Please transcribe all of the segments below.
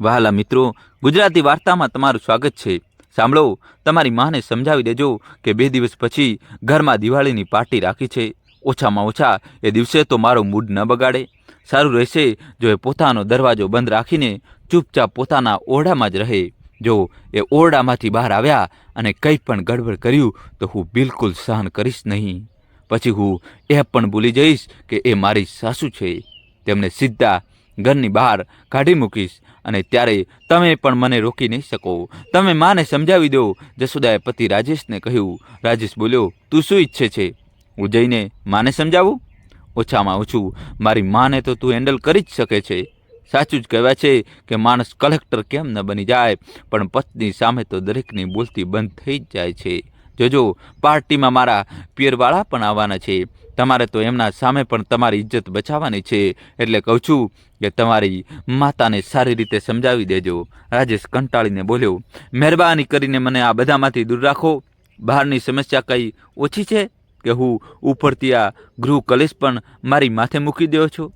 વહાલા મિત્રો, ગુજરાતી વાર્તામાં તમારું સ્વાગત છે. સાંભળો, તમારી માને સમજાવી દેજો કે બે દિવસ પછી ઘરમાં દિવાળીની પાર્ટી રાખી છે. ઓછામાં ઓછા એ દિવસે તો મારો મૂડ ન બગાડે. સારું રહેશે જો એ પોતાનો દરવાજો બંધ રાખીને ચૂપચાપ પોતાના ઓરડામાં જ રહે. જો એ ઓરડામાંથી બહાર આવ્યા અને કંઈ પણ ગડબડ કર્યું, તો હું બિલકુલ સહન કરીશ નહીં. પછી હું એ પણ ભૂલી જઈશ કે એ મારી સાસુ છે. તેમને સીધા ઘરની બહાર કાઢી મૂકીશ અને ત્યારે તમે પણ મને રોકી નહીં શકો. તમે માને સમજાવી દો. જસોદાએ પતિ રાજેશને કહ્યું, રાજેશ બોલ્યો, તું શું ઈચ્છે છે? હું જઈને માને સમજાવું? ઓછામાં ઓછું, મારી માને તો તું હેન્ડલ કરી જ શકે છે. સાચું જ કહેવાય છે કે માણસ કલેક્ટર કેમ ન બની જાય, પણ પત્ની સામે તો દરેકની બોલતી બંધ થઈ જ જાય છે. જોજો પાર્ટીમાં મારા પિયરવાળા પણ આવવાના છે. તમારે તો એમના સામે પણ તમારી ઇજ્જત બચાવવાની છે. એટલે કહું છું કે તમારી માતાને સારી રીતે સમજાવી દેજો. રાજેશ કંટાળીને બોલ્યો, મહેરબાની કરીને મને આ બધામાંથી દૂર રાખો. બહારની સમસ્યા કંઈ ઓછી છે કે હું ઉપરથી આ ગૃહ કલેશ પણ મારી માથે મૂકી દો છો?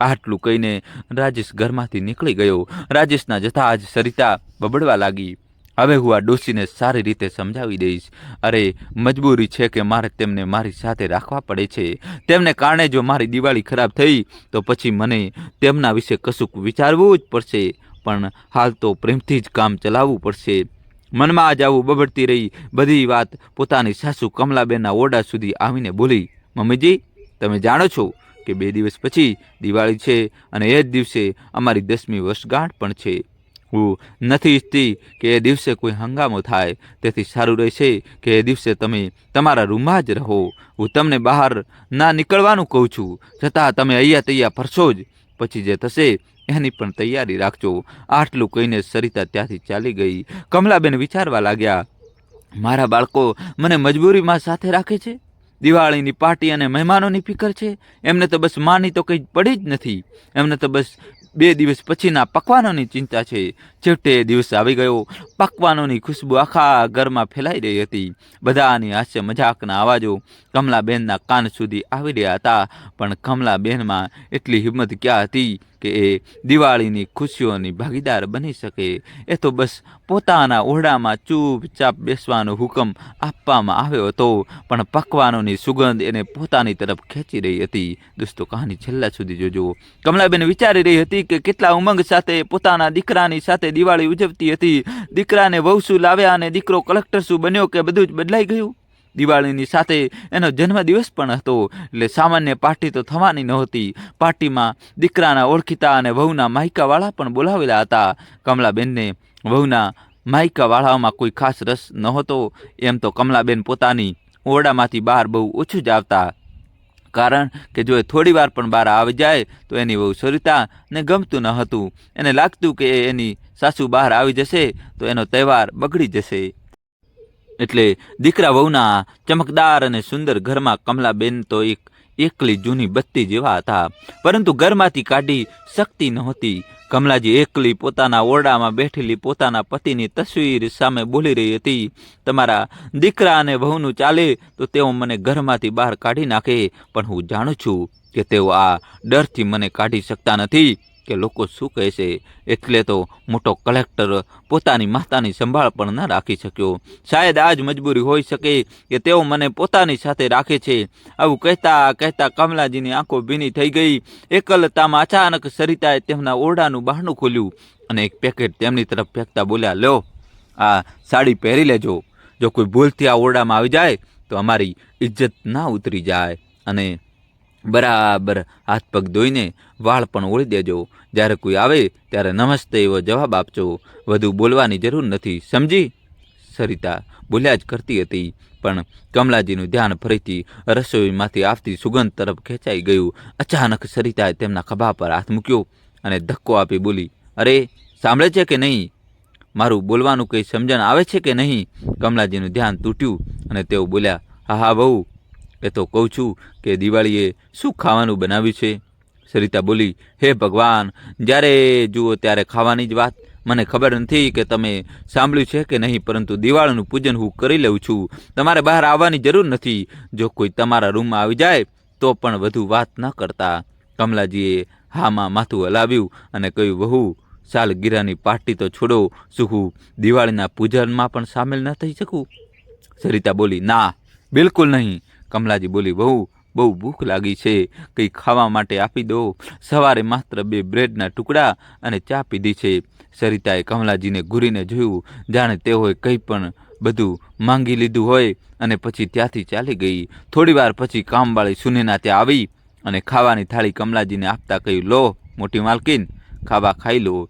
આટલું કહીને રાજેશ ઘરમાંથી નીકળી ગયો. રાજેશના જથા આજ સરિતા બબડવા લાગી. હવે હું આ ડોશીને સારી રીતે સમજાવી દઈશ. અરે, મજબૂરી છે કે મારે તેમને મારી સાથે રાખવા પડે છે. તેમને કારણે જો મારી દિવાળી ખરાબ થઈ, તો પછી મને તેમના વિશે કશુંક વિચારવું જ પડશે. પણ હાલ તો પ્રેમથી જ કામ ચલાવવું પડશે. મનમાં જ આવું બબડતી રહી. બધી વાત પોતાની સાસુ કમલાબેનના ઓરડા સુધી આવીને બોલી, મમ્મીજી, તમે જાણો છો કે બે દિવસ પછી દિવાળી છે અને એ જ દિવસે અમારી દસમી વર્ષગાંઠ પણ છે. હું નથી ઈચ્છતી કે એ દિવસે કોઈ હંગામો થાય તેથી સારું રહેશે કે એ દિવસે તમે તમારા રૂમમાં જ રહો હું તમને બહાર ના નીકળવાનું કહું છું છતાં તમે અહીંયા તૈયાર ફરશો જ પછી જે થશે એની પણ તૈયારી રાખજો આટલું કહીને સરિતા ત્યાંથી ચાલી ગઈ। કમલાબેન વિચારવા લાગ્યા, મારા બાળકો મને મજબૂરીમાં સાથે રાખે છે? દિવાળીની પાર્ટી અને મહેમાનોની ફિકર છે? એમને તો બસ માની તો કંઈ પડી જ નથી. એમને તો બસ બે દિવસ પછીના પકવાનોની ચિંતા છે. છેવટે દિવસ આવી ગયો. પકવાનોની ખુશ્બુ આખા ઘરમાં ફેલાઈ રહી હતી. બધાની હાસ્ય મજાકના અવાજો કમલાબેનના કાન સુધી આવી રહ્યા હતા. પણ કમલાબેનમાં એટલી હિંમત ક્યાં હતી કે એ દિવાળીની ખુશીઓની ભાગીદાર બની શકે? એ તો બસ પોતાના ઓરડામાં ચૂપચાપ બેસવાનો હુકમ આપવામાં આવ્યો હતો. પણ પકવાનોની સુગંધ એને પોતાની તરફ ખેંચી રહી હતી. દોસ્તો, કહાની છેલ્લા સુધી જોજો. કમલાબેન વિચારી રહી હતી કે કેટલા ઉમંગ સાથે પોતાના દીકરાની સાથે દિવાળી ઉજવતી હતી. દીકરાને વહુ શું લાવ્યા અને દીકરો કલેક્ટર શું બન્યો કે બધું જ બદલાઈ ગયું? દિવાળીની સાથે એનો જન્મદિવસ પણ હતો. એટલે સામાન્ય પાર્ટી તો થવાની નહોતી. પાર્ટીમાં દીકરાના ઓળખીતા અને વહુના માયકાવાળા પણ બોલાવેલા હતા. કમલાબેનને વહુના માયકાવાળાઓમાં કોઈ ખાસ રસ નહોતો. એમ તો કમલાબેન પોતાની ઓરડામાંથી બહાર બહુ ઓછું જ આવતા કારણ કે જો એ થોડી વાર પણ બહાર આવી જાય, તો એની વહુ સરિતા ને ગમતું ન હતું. એને લાગતું કે એની સાસુ બહાર આવી જશે, તો એનો તહેવાર બગડી જશે. એટલે દીકરા વહુના ચમકદાર અને સુંદર ઘરમાં કમલાબેન તો એક એકલી જૂની બત્તી જેવા હતા. પરંતુ ઘરમાંથી કાઢી શકતી નહોતી. કમલાજી એકલી પોતાના ઓરડામાં બેઠેલી પોતાના પતિની તસવીર સામે બોલી રહી હતી, તમારા દીકરા અને વહુનું ચાલે તો તેઓ મને ઘરમાંથી બહાર કાઢી નાખે, પણ હું જાણું છું કે તેઓ આ ડરથી મને કાઢી શકતા નથી. કે લોકો શું કહેશે એટલે તો મોટો કલેક્ટર પોતાની માતાની સંભાળ પણ ન રાખી શક્યો. શાયદ આ જ મજબૂરી હોઈ શકે કે તેઓ મને પોતાની સાથે રાખે છે. આવું કહેતા કહેતા કમલાજીની આંખો ભીની થઈ ગઈ. એકલતામાં અચાનક સરિતાએ તેમના ઓરડાનું બહારનું ખોલ્યું અને એક પેકેટ તેમની તરફ ફેંકતા બોલ્યા લો આ સાડી પહેરી લેજો. જો કોઈ ભૂલથી આ ઓરડામાં આવી જાય તો અમારી ઇજ્જત ના ઉતરી જાય. અને બરાબર હાથ પગ ધોઈને વાળ પણ ઓળી દેજો. જ્યારે કોઈ આવે, ત્યારે નમસ્તે એવો જવાબ આપજો. વધુ બોલવાની જરૂર નથી. સમજી? સરિતા બોલ્યા જ કરતી હતી. પણ કમલાજીનું ધ્યાન ફરીથી રસોઈમાંથી આવતી સુગંધ તરફ ખેંચાઈ ગયું. અચાનક સરિતાએ તેમના ખભા પર હાથ મૂક્યો અને ધક્કો આપી બોલી, અરે, સાંભળે છે કે નહીં? મારું બોલવાનું કંઈ સમજણ આવે છે કે નહીં? કમલાજીનું ધ્યાન તૂટ્યું અને તેઓ બોલ્યા, હા હા બહુ એ તો કહું છું કે દિવાળીએ શું ખાવાનું બનાવ્યું છે? સરિતા બોલી, હે ભગવાન, જ્યારે જુઓ ત્યારે ખાવાની જ વાત. મને ખબર નથી કે તમે સાંભળ્યું છે કે નહીં, પરંતુ દિવાળીનું પૂજન હું કરી લઉં છું. તમારે બહાર આવવાની જરૂર નથી. જો કોઈ તમારા રૂમમાં આવી જાય, તો પણ વધુ વાત ન કરતા. કમલાજીએ હામાં માથું હલાવ્યું અને કહ્યું, વહુ, સાલગીરાની પાર્ટી તો છોડો શું હું દિવાળીના પૂજનમાં પણ સામેલ ન થઈ શકું. સરિતા બોલી, ના, બિલકુલ નહીં. કમલાજી બોલી બહુ બહુ ભૂખ લાગી છે. કંઈ ખાવા માટે આપી દો. સવારે માત્ર બે બ્રેડના ટુકડા અને ચા પીધી છે. સરિતાએ કમલાજીને ઘૂરીને જોયું. જાણે તેઓએ કંઈ પણ બધું માંગી લીધું હોય અને પછી ત્યાંથી ચાલી ગઈ. થોડીવાર પછી કામવાળી સુનેના ત્યાં આવી અને ખાવાની થાળી કમલાજીને આપતા કહ્યું, લો, મોટી માલકીન, ખાવા ખાઈ લો.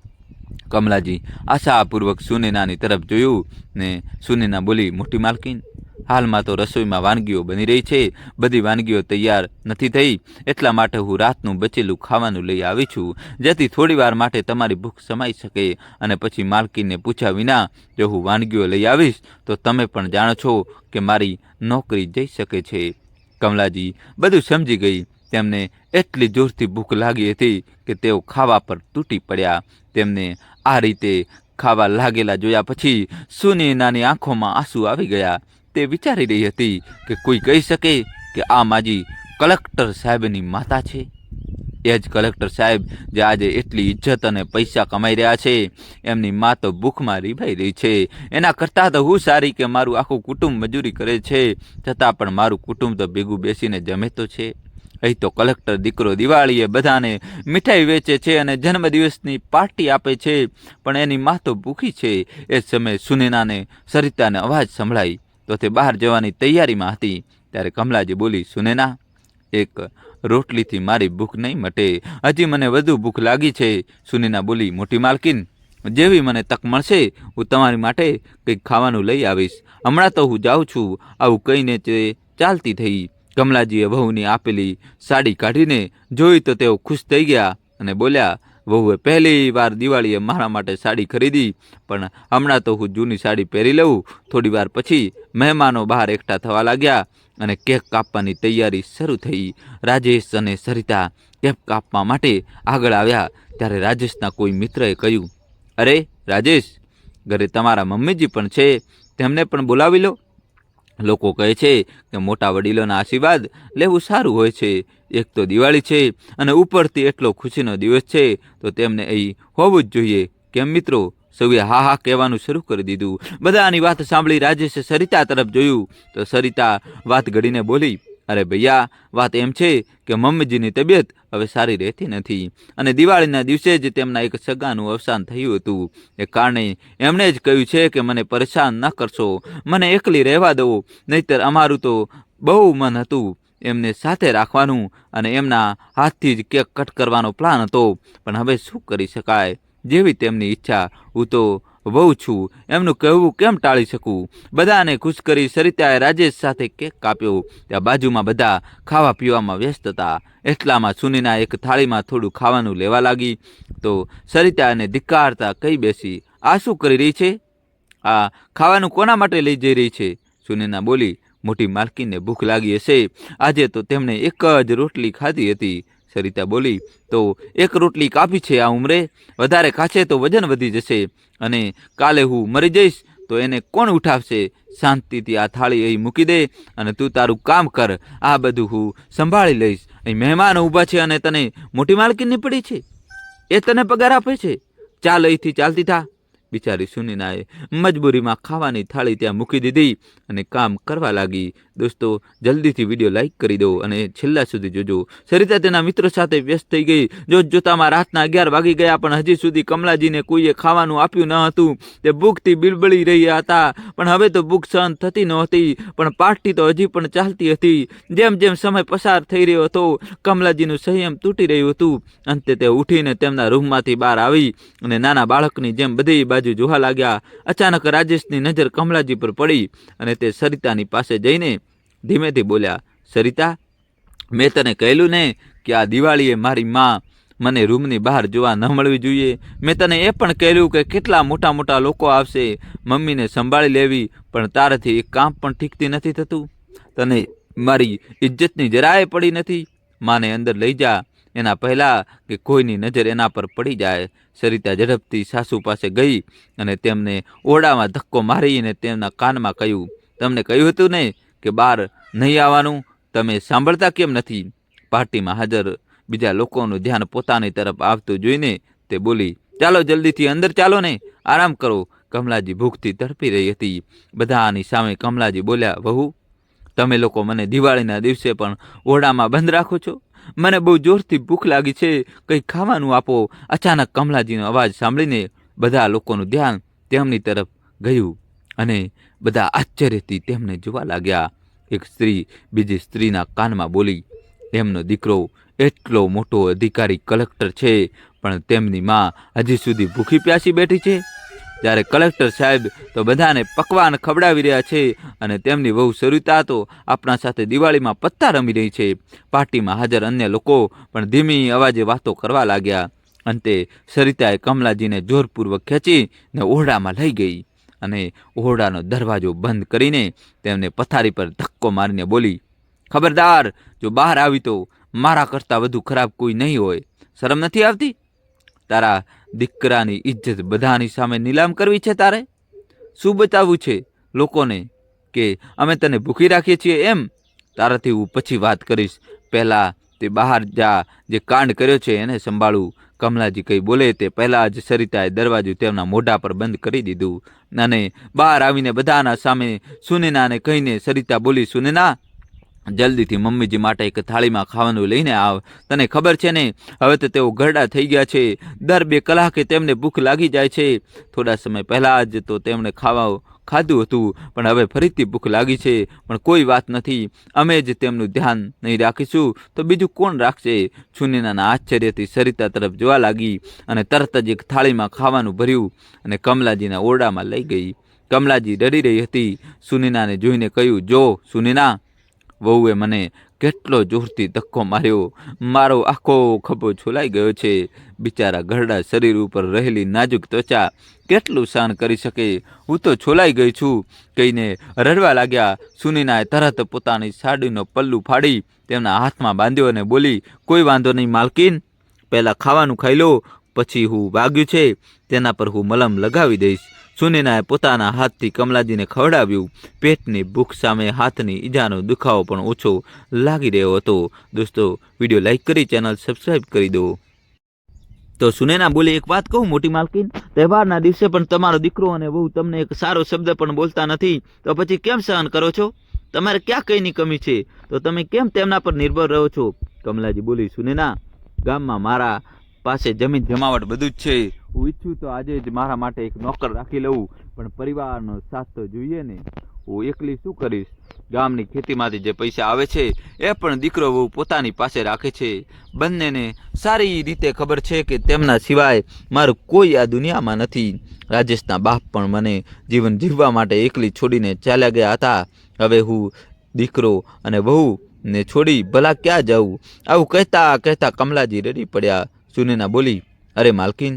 કમલાજી આશાપૂર્વક સુનેનાની તરફ જોયું ને સુનેના બોલી, મોટી માલકીન હાલમાં તો રસોઈમાં વાનગીઓ બની રહી છે. બધી વાનગીઓ તૈયાર નથી થઈ. એટલા માટે હું રાતનું બચેલું ખાવાનું લઈ આવી છું. જેથી થોડી વાર માટે તમારી ભૂખ સમાઈ શકે અને પછી માલકીને પૂછ્યા વિના જો હું વાનગીઓ લઈ આવીશ, તો તમે પણ જાણો છો કે મારી નોકરી જઈ શકે છે. કમલાજી, બધું સમજી ગઈ. તેમને એટલી જોરથી ભૂખ લાગી હતી કે તેઓ ખાવા પર તૂટી પડ્યા. તેમને આ રીતે ખાવા લાગેલા જોયા પછી સુની નાની આંખોમાં આંસુ આવી ગયા. તે વિચારી રહી હતી કે કોઈ કહી શકે કે આ માજી કલેક્ટર સાહેબની માતા છે. એ જ કલેક્ટર સાહેબ જે આજે એટલી ઇજ્જત અને પૈસા કમાઈ રહ્યા છે, એમની મા તો ભૂખમાં રીભાઈ રહી છે. એના કરતાં તો હું સારી કે મારું આખું કુટુંબ મજૂરી કરે છે, છતાં પણ મારું કુટુંબ તો ભેગું બેસીને જમે તો છે. અહીં તો કલેક્ટર દીકરો દિવાળીએ બધાને મીઠાઈ વેચે છે અને જન્મદિવસની પાર્ટી આપે છે, પણ એની મા તો ભૂખી છે. એ સમયે સુનેનાને સરિતાને અવાજ સંભળાઈ તો તે બહાર જવાની તૈયારીમાં હતી. ત્યારે કમલાજી બોલી, સુનેના, એક રોટલીથી મારી ભૂખ નહીં મટે. હજી મને વધુ ભૂખ લાગી છે. સુનેના બોલી, મોટી માલકીન, જેવી મને તક મળશે, હું તમારી માટે કંઈક ખાવાનું લઈ આવીશ. હમણાં તો હું જાઉં છું. આવું કહીને તે ચાલતી થઈ. કમલાજીએ વહુની આપેલી સાડી કાઢીને જોઈ તો તેઓ ખુશ થઈ ગયા અને બોલ્યા વહુએ પહેલી વાર દિવાળીએ મારા માટે સાડી ખરીદી, પણ હમણાં તો હું જૂની સાડી પહેરી લઉં. થોડી વાર પછી મહેમાનો બહાર એકઠા થવા લાગ્યા અને કેક કાપવાની તૈયારી શરૂ થઈ. રાજેશ અને સરિતા કેક કાપવા માટે આગળ આવ્યા, ત્યારે રાજેશના કોઈ મિત્રએ કહ્યું, અરે, રાજેશ, ઘરે તમારા મમ્મીજી પણ છે, તેમને પણ બોલાવી લો. લોકો કહે છે કે મોટા વડીલોના આશીર્વાદ લેવું સારું હોય છે. એક તો દિવાળી છે અને ઉપરથી એટલો ખુશીનો દિવસ છે, તો તેમને અહીં હોવું જ જોઈએ. કેમ મિત્રો? સૌએ હા હા કહેવાનું શરૂ કરી દીધું. બધાની વાત સાંભળી રાજેશે સરિતા તરફ જોયું. તો સરિતા વાત ઘડીને બોલી, અરે ભૈયા, વાત એમ છે કે મમ્મીજીની તબિયત હવે સારી રહેતી નથી. અને દિવાળીના દિવસે જ તેમના એક સગાનું અવસાન થયું હતું. એ કારણે એમણે જ કહ્યું છે કે મને પરેશાન ન કરશો. મને એકલી રહેવા દો. નહીતર અમારું તો બહુ મન હતું. એમને સાથે રાખવાનું અને એમના હાથથી જ કેક કટ કરવાનો પ્લાન હતો. પણ હવે શું કરી શકાય? જેવી તેમની ઈચ્છા. હું તો વહુ છું, એમનું કહેવું કેમ ટાળી શકું? બધાને ખુશ કરી સરિતાએ રાજેશ સાથે કેક કાપ્યો. ત્યાં બાજુમાં બધા ખાવા પીવામાં વ્યસ્ત હતા. એટલામાં સુનીના એક થાળીમાં થોડું ખાવાનું લેવા લાગી. તો સરિતા એને ધિક્કારતા કહી બેસી, આ શું કરી રહી છે? આ ખાવાનું કોના માટે લઈ જઈ રહી છે? સુનીના બોલી, મોટી માલકીને ભૂખ લાગી હશે. આજે તો તેમણે એક જ રોટલી ખાધી હતી. સરિતા બોલી, તો એક રોટલી કાપી છે આ ઉંમરે? વધારે ખાશે તો વજન વધી જશે. અને કાલે હું મરી જઈશ, તો એને કોણ ઉઠાવશે? શાંતિથી આ થાળી અહીં મૂકી દે અને તું તારું કામ કર. આ બધું હું સંભાળી લઈશ. અહીં મહેમાન ઊભા છે અને તને મોટી માલકીની પડી છે. એ તને પગાર આપે છે. ચાલ અહીંથી ચાલતી થા. બિચારી સુનીનાએ મજબૂરીમાં ખાવાની થાળી ત્યાં મૂકી દીધી અને કામ કરવા લાગી. દોસ્તો, જલ્દીથી વીડિયો લાઇક કરી દો અને છેલ્લા સુધી જોજો. સરિતા તેના મિત્રો સાથે વ્યસ્ત થઈ ગઈ. જોત જોતામાં રાતના અગિયાર વાગી ગયા, પણ હજી સુધી કમલાજીને કોઈએ ખાવાનું આપ્યું ન હતું. તે ભૂખથી બિલબળી રહ્યા હતા, પણ હવે તો ભૂખ સહન થતી નહોતી, પણ પાર્ટી તો હજી પણ ચાલતી હતી. જેમ જેમ સમય પસાર થઈ રહ્યો હતો, કમલાજીનું સંયમ તૂટી રહ્યું હતું. અંતે તે ઉઠીને તેમના રૂમમાંથી બહાર આવી અને નાના બાળકની જેમ બધી બાજુ જોવા લાગ્યા. અચાનક રાજેશની નજર કમલાજી પર પડી અને તે સરિતાની પાસે જઈને ધીમેથી બોલ્યા, સરિતા, મેં તને કહેલું ને કે આ દિવાળીએ મારી માં મને રૂમની બહાર જોવા ન મળવી જોઈએ. મેં તને એ પણ કહેલું કે કેટલા મોટા મોટા લોકો આવશે, મમ્મીને સંભાળી લેવી, પણ તારાથી એક કામ પણ ઠીકથી નથી થતું. તને મારી ઇજ્જતની જરાય પડી નથી. માને અંદર લઈ જા. એના પહેલાં કે કોઈની નજર એના પર પડી જાય. સરિતા ઝડપથી સાસુ પાસે ગઈ અને તેમને ઓરડામાં ધક્કો મારીને તેમના કાનમાં કહ્યું, તમને કહ્યું હતું ને કે બહાર નહીં આવવાનું? તમે સાંભળતા કેમ નથી? પાર્ટીમાં હાજર. બીજા લોકોનું ધ્યાન પોતાની તરફ આવતું જોઈને તે બોલી, ચાલો જલ્દીથી અંદર ચાલો ને. આરામ કરો. કમલાજી ભૂખથી તડપી રહી હતી. બધાની સામે કમલાજી બોલ્યા, વહુ, તમે લોકો મને દિવાળીના દિવસે પણ ઓરડામાં બંધ રાખો છો? મને બહુ જોરથી ભૂખ લાગી છે. કંઈ ખાવાનું આપો. અચાનક કમલાજીનો અવાજ સાંભળીને બધા લોકોનું ધ્યાન તેમની તરફ ગયું અને બધા આશ્ચર્યથી તેમને જોવા લાગ્યા. એક સ્ત્રી બીજી સ્ત્રીના કાનમાં બોલી તેમનો દીકરો એટલો મોટો અધિકારી કલેક્ટર છે, પણ તેમની માં હજી સુધી ભૂખી પ્યાસી બેઠી છે. જ્યારે કલેક્ટર સાહેબ તો બધાને પકવાન ખવડાવી રહ્યા છે અને તેમની વહુ સરિતા તો આપણા સાથે દિવાળીમાં પત્તા રમી રહી છે. પાર્ટીમાં હાજર અન્ય લોકો પણ ધીમી અવાજે વાતો કરવા લાગ્યા. અંતે સરિતાએ કમલાજીને જોરપૂર્વક ખેંચી ને ઓરડામાં લઈ ગઈ. અને ઓરડાનો દરવાજો બંધ કરીને તેમને પથારી પર ધક્કો મારીને બોલી, ખબરદાર, જો બહાર આવી તો મારા કરતાં વધુ ખરાબ કોઈ નહીં હોય. શરમ નથી આવતી? તારા દીકરાની ઇજ્જત બધાની સામે નીલામ કરવી છે તારે? શું બતાવવું છે લોકોને કે અમે તને ભૂખી રાખીએ છીએ એમ? તારાથી હું પછી વાત કરીશ. પહેલાં તે બહાર જા, જે કાંડ કર્યો છે એને સંભાળું. કમલાજી કંઈ બોલે તે પહેલાં જ સરિતાએ દરવાજો તેમના મોઢા પર બંધ કરી દીધું. અને બહાર આવીને બધાના સામે સુનેનાને કહીને સરિતા બોલી, સુનેના, જલ્દીથી મમ્મીજી માટે એક થાળીમાં ખાવાનું લઈને આવ. તને ખબર છે ને, હવે તો તેઓ ઘરડા થઈ ગયા છે. દર બે કલાકે તેમને ભૂખ લાગી જાય છે. થોડા સમય પહેલાં જ તો તેમણે ખાવા ખાધું હતું, પણ હવે ફરીથી ભૂખ લાગી છે, પણ કોઈ વાત નથી. અમે જ તેમનું ધ્યાન નહીં રાખીશું, તો બીજું કોણ રાખશે? છુનીનાના આશ્ચર્યથી સરિતા તરફ જોવા લાગી અને તરત જ એક થાળીમાં ખાવાનું ભર્યું અને કમલાજીના ઓરડામાં લઈ ગઈ. કમલાજી ડરી રહી હતી. સુનીનાને જોઈને કહ્યું, જો સુનીના. વહુએ મને કેટલો જોરથી ધક્કો માર્યો. મારો આખો ખભો છોલાઈ ગયો છે. બિચારા ઘરડા શરીર ઉપર રહેલી નાજુક ત્વચા કેટલું સહન કરી શકે? હું તો છોલાઈ ગઈ છું. કહીને રડવા લાગ્યા. સુનીનાએ તરત પોતાની સાડીનો પલ્લું ફાડી તેમના હાથમાં બાંધ્યો અને બોલી, કોઈ વાંધો નહીં માલકીન. પહેલાં ખાવાનું ખાઈ લો. પછી હું વાગ્યું છે. તેના પર હું મલમ લગાવી દઈશ. સુનીનાએ પોતાના હાથથી કમલાજીને ખવડાવ્યું. પેટની ભૂખ સામે હાથની ઈજાનો દુખાવો પણ ઓછો લાગી રહ્યો હતો. દોસ્તો, વીડિયો લાઈક કરી, ચેનલ સબસ્ક્રાઈબ કરી દો. તો સુનેના, બોલી, એક વાત કહું, મોટી માલકીન? તહેવારના દિવસે પણ તમારો દીકરો અને વહુ તમને એક સારો શબ્દ પણ બોલતા નથી. તો પછી કેમ સહન કરો છો? તમારે ક્યાં કંઈની કમી છે? તો તમે કેમ તેમના પર નિર્ભર રહો છો? કમલાજી બોલી, સુનેના, ગામમાં મારા પાસે જમીન જમાવટ બધું જ છે. હું ઈચ્છું તો આજે જ મારા માટે એક નોકર રાખી લઉં, પણ પરિવારનો સાથ તો જોઈએ ને. હું એકલી શું કરીશ? ગામની ખેતીમાંથી જે પૈસા આવે છે, એ પણ દીકરો વહુ પોતાની પાસે રાખે છે. બંનેને સારી રીતે ખબર છે કે તેમના સિવાય મારું કોઈ આ દુનિયામાં નથી. રાજેશના બાપ પણ મને જીવન જીવવા માટે એકલી છોડીને ચાલ્યા ગયા હતા. હવે હું દીકરો અને વહુ ને છોડી ભલા ક્યાં જાઉં? આવું કહેતા કહેતા કમલાજી રડી પડ્યા. સુનેના બોલી, અરે માલકીન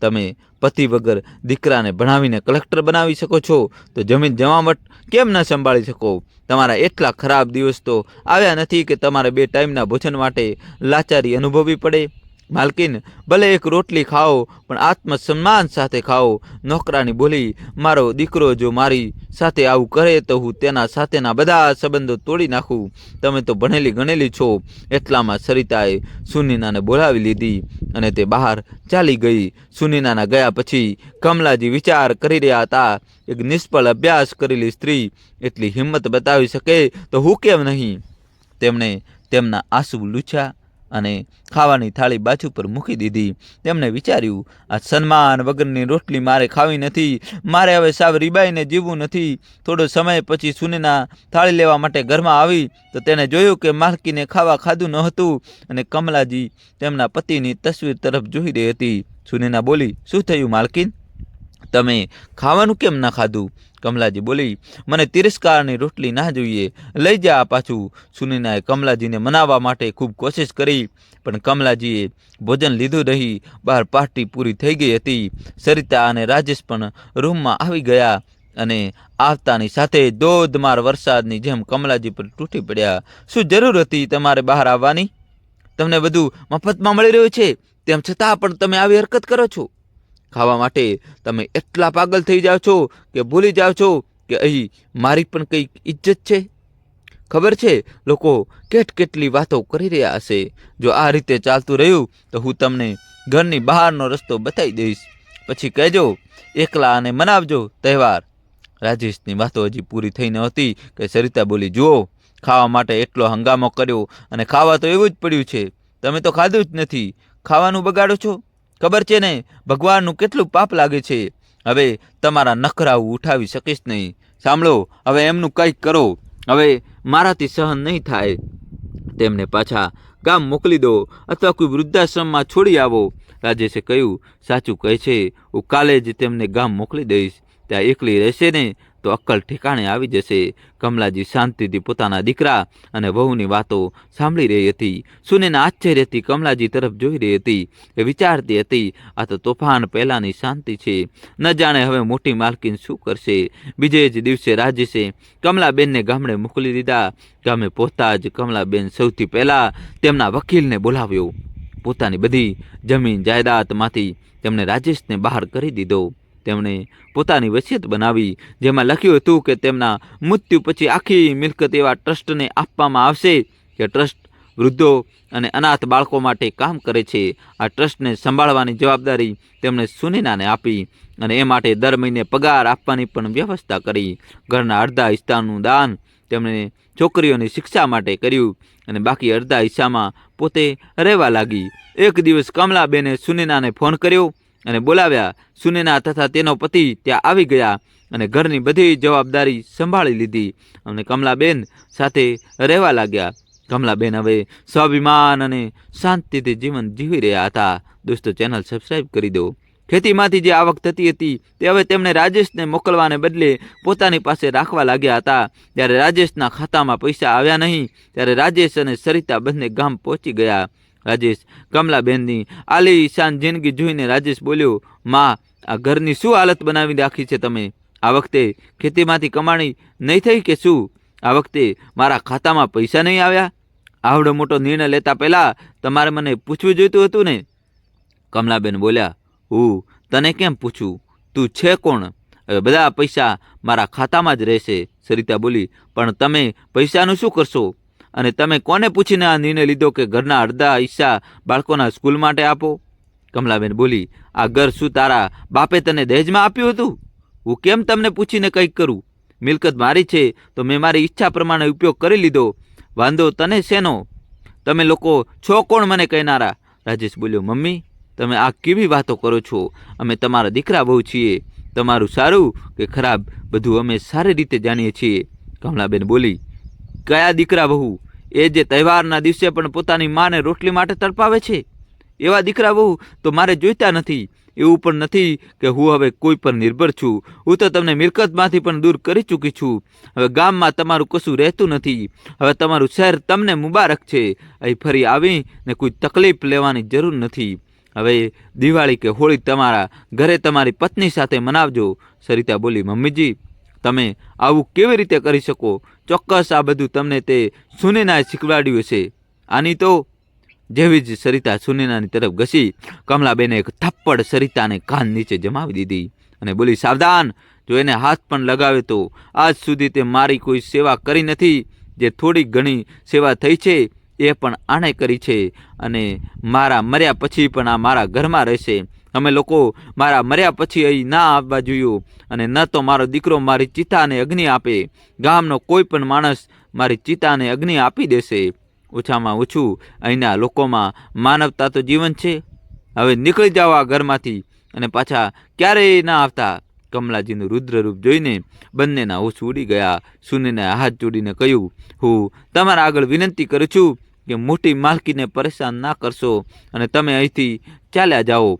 તમે પતિ વગર દીકરાને ભણાવીને કલેક્ટર બનાવી શકો છો, તો જમીન જમાવટ કેમ ન સંભાળી શકો? તમારા એટલા ખરાબ દિવસ તો આવ્યા નથી કે તમારે બે ટાઈમના ભોજન માટે લાચારી અનુભવવી પડે. માલકીન, ભલે એક રોટલી ખાઓ, પણ આત્મસન્માન સાથે ખાઓ. નોકરાની બોલી, મારો દીકરો જો મારી સાથે આવું કરે તો હું તેના સાથેના બધા સંબંધો તોડી નાખું. તમે તો ભણેલી ગણેલી છો. એટલામાં સરિતાએ સુનીનાને બોલાવી લીધી અને તે બહાર ચાલી ગઈ. સુનીનાના ગયા પછી કમલાજી વિચાર કરી રહ્યા હતા, એક નિષ્ફળ અભ્યાસ કરેલી સ્ત્રી એટલી હિંમત બતાવી શકે તો હું કેમ નહીં? તેમણે તેમના આંસુ લૂછ્યા અને ખાવાની થાળી બાજુ પર મૂકી દીધી. તેમણે વિચાર્યું, આ સન્માન વગરની રોટલી મારે ખાવી નથી. મારે હવે સાવ રીબાઈને જીવવું નથી. થોડો સમય પછી સુનીના થાળી લેવા માટે ઘરમાં આવી, તો તેને જોયું કે માલકીને ખાવા ખાધું ન હતું અને કમલાજી તેમના પતિની તસવીર તરફ જોઈ રહી હતી. સુનીના બોલી, શું થયું માલકીન? તમે ખાવાનું કેમ ના ખાધું? કમલાજી બોલી, મને તિરસ્કારની રોટલી ના જોઈએ. લઈ જા પાછું. સુનીનાએ કમલાજીને મનાવવા માટે ખૂબ કોશિશ કરી, પણ કમલાજીએ ભોજન લીધું નહીં. બહાર પાર્ટી પૂરી થઈ ગઈ હતી. સરિતા અને રાજેશ પણ રૂમમાં આવી ગયા અને આવતાની સાથે ધોધમાર વરસાદની જેમ કમલાજી પર તૂટી પડ્યા. શું જરૂર હતી તમારે બહાર આવવાની? તમને બધું મફતમાં મળી રહ્યું છે. તેમ છતાં પણ તમે આવી હરકત કરો છો. ખાવા માટે તમે એટલા પાગલ થઈ જાઓ છો કે ભૂલી જાઓ છો કે અહીં મારી પણ કંઈક ઇજ્જત છે? ખબર છે? લોકો કેટ કેટલી વાતો કરી રહ્યા હશે. જો આ રીતે ચાલતું રહ્યું, તો હું તમને ઘરની બહારનો રસ્તો બતાવી દઈશ. પછી કહેજો, એકલા અને મનાવજો, તહેવાર. રાજેશની વાતો હજી પૂરી થઈ નહોતી કે સરિતા બોલી, જુઓ, ખાવા માટે એટલો હંગામો કર્યો અને ખાવા તો એવું જ પડ્યું છે. તમે તો ખાધું જ નથી. ખાવાનું બગાડો છો? ખબર છે ને, ભગવાનનું કેટલું પાપ લાગે છે. હવે તમારા નખરા હું ઉઠાવી શકીશ નહીં. સાંભળો, હવે એમનું કંઈક કરો. હવે મારાથી સહન નહીં થાય. તેમને પાછા ગામ મોકલી દો અથવા કોઈ વૃદ્ધાશ્રમમાં છોડી આવો. રાજેશે કહ્યું, સાચું કહે છે, હું કાલે જ તેમને ગામ મોકલી દઈશ. ત્યાં એકલી રહેશે ને તો અક્કલ ઠેકાણે આવી જશે. કમલાજી શાંતિથી પોતાના દીકરા અને વહુની વાતો સાંભળી રહી હતી. સુનેના આશ્ચર્યથી કમલાજી તરફ જોઈ રહી હતી. એ વિચારતી હતી, આ તો તોફાન પહેલાંની શાંતિ છે. ન જાણે હવે મોટી માલકીન શું કરશે. બીજે જ દિવસે રાજેશે કમલાબેનને ગામડે મોકલી દીધા. ગામે પહોંચતા જ કમલાબેન સૌથી પહેલાં તેમના વકીલને બોલાવ્યો. પોતાની બધી જમીન જાયદાદમાંથી તેમણે રાજેશને બહાર કરી દીધો. તેમણે પોતાની વસિયત બનાવી, જેમાં લખ્યું હતું કે તેમના મૃત્યુ પછી આખી મિલકત એવા ટ્રસ્ટને આપવામાં આવશે કે ટ્રસ્ટ વૃદ્ધો અને અનાથ બાળકો માટે કામ કરે છે. આ ટ્રસ્ટને સંભાળવાની જવાબદારી તેમણે સુનીનાને આપી અને એ માટે દર મહિને પગાર આપવાની પણ વ્યવસ્થા કરી. ઘરના અડધા હિસ્સાનું દાન તેમણે છોકરીઓની શિક્ષા માટે કર્યું અને બાકી અડધા હિસ્સામાં પોતે રહેવા લાગી. એક દિવસ કમલાબેને સુનીનાને ફોન કર્યો અને બોલાવ્યા. સુનેના તથા તેનો પતિ ત્યાં આવી ગયા અને ઘરની બધી જવાબદારી સંભાળી લીધી અને કમલાબેન સાથે રહેવા લાગ્યા. કમલાબેન હવે સ્વાભિમાન અને શાંતિથી જીવન જીવી રહ્યા હતા. દોસ્તો, ચેનલ સબસ્ક્રાઈબ કરી દો. ખેતીમાંથી જે આવક થતી હતી તે હવે તેમણે રાજેશને મોકલવાને બદલે પોતાની પાસે રાખવા લાગ્યા હતા. ત્યારે રાજેશના ખાતામાં પૈસા આવ્યા નહીં. ત્યારે રાજેશ અને સરિતા બંને ગામ પહોંચી ગયા. રાજેશ કમલાબેનની આલીશાન જિંદગી જોઈને રાજેશ બોલ્યો, માં, આ ઘરની શું હાલત બનાવી રાખી છે તમે? આ વખતે ખેતીમાંથી કમાણી નહીં થઈ કે શું? આ વખતે મારા ખાતામાં પૈસા નહીં આવ્યા? આવડો મોટો નિર્ણય લેતા પહેલાં તમારે મને પૂછવું જોઈતું હતું ને? કમલાબેન બોલ્યા હું તને કેમ પૂછું? તું છે કોણ? હવે બધા પૈસા મારા ખાતામાં જ રહેશે. સરિતા બોલી, પણ તમે પૈસાનું શું કરશો? અને તમે કોને પૂછીને આ નિર્ણય લીધો કે ઘરના અડધા હિસ્સા બાળકોના સ્કૂલ માટે આપો? કમલાબેન બોલી, આ ઘર શું તારા બાપે તને દહેજમાં આપ્યું હતું? હું કેમ તમને પૂછીને કંઈક કરું? મિલકત મારી છે, તો મેં મારી ઈચ્છા પ્રમાણે ઉપયોગ કરી લીધો. વાંધો તને શેનો? તમે લોકો છો કોણ મને કહેનારા? રાજેશ બોલ્યો, મમ્મી, તમે આ કેવી વાતો કરો છો? અમે તમારા દીકરા બહુ છીએ. તમારું સારું કે ખરાબ બધું અમે સારી રીતે જાણીએ છીએ. કમલાબેન બોલી, કયા દીકરા બહુ એ જે તહેવારના દિવસે પણ પોતાની માને રોટલી માટે તડપાવે છે. એવા દીકરા બહુ તો મારે જોઈતા નથી. એવું પણ નથી કે હું હવે કોઈ પર નિર્ભર છું. હું તો તમને મિલકતમાંથી પણ દૂર કરી ચૂકી છું. હવે ગામમાં તમારું કશું રહેતું નથી. હવે તમારું શહેર તમને મુબારક છે. અહીં ફરી આવીને કોઈ તકલીફ લેવાની જરૂર નથી. હવે દિવાળી કે હોળી તમારા ઘરે તમારી પત્ની સાથે મનાવજો. સરિતા બોલી, મમ્મીજી, તમે આવું કેવી રીતે કરી શકો? ચોક્કસ આ બધું તમને તે સુનેનાએ શીખવાડ્યું હશે. આની તો જેવી જ સરિતા સુનેનાની તરફ ઘસી, કમલાબેને એક થપ્પડ સરિતાને કાન નીચે જમાવી દીધી અને બોલી, સાવધાન! જો એને હાથ પણ લગાવે તો આજ સુધી તે મારી કોઈ સેવા કરી નથી. જે થોડી ઘણી સેવા થઈ છે, એ પણ આણે કરી છે અને મારા મર્યા પછી પણ આ મારા ઘરમાં રહેશે. અમે લોકો મારા મર્યા પછી અહીં ના આવવા જોયું અને ન તો મારો દીકરો મારી ચિતાને અગ્નિ આપે. ગામનો કોઈ પણ માણસ મારી ચિતાને અગ્નિ આપી દેશે. ઓછામાં ઓછું અહીંના લોકોમાં માનવતા તો જીવન છે. હવે નીકળી જાઓ આ ઘરમાંથી અને પાછા ક્યારેય ના આવતા. કમલાજીનું રુદ્રરૂપ જોઈને બંનેના હોશ ઉડી ગયા. સુનીને હાથ જોડીને કહ્યું, હું તમારા આગળ વિનંતી કરું છું કે મોટી માલકીને પરેશાન ના કરશો અને તમે અહીંથી ચાલ્યા જાઓ.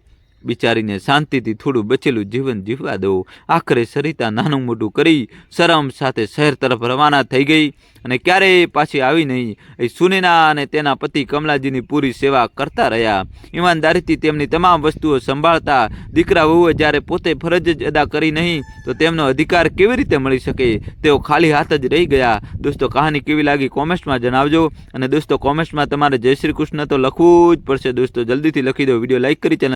બિચારીને શાંતિથી થોડું બચેલું જીવન જીવવા દો આખરે સરિતા નાનું મોટું કરી શરમ સાથે શહેર તરફ રવાના થઈ ગઈ અને ક્યારેય પાછી આવી નહીં. એ સુનેના અને તેના પતિ કમલાજીની પૂરી સેવા કરતા રહ્યા. ઈમાનદારીથી તેમની તમામ વસ્તુઓ સંભાળતા દીકરા વહુએ જ્યારે પોતે ફરજ જ અદા કરી નહીં, તો તેમનો અધિકાર કેવી રીતે મળી શકે? તેઓ ખાલી હાથ જ રહી ગયા. દોસ્તો, કહાની કેવી લાગી કોમેન્ટ્સમાં જણાવજો અને દોસ્તો, કોમેન્ટ્સમાં તમારે જય શ્રી કૃષ્ણ તો લખવું જ પડશે. દોસ્તો, જલ્દીથી લખી દો વીડિયો, લાઈક કરી ચેનલ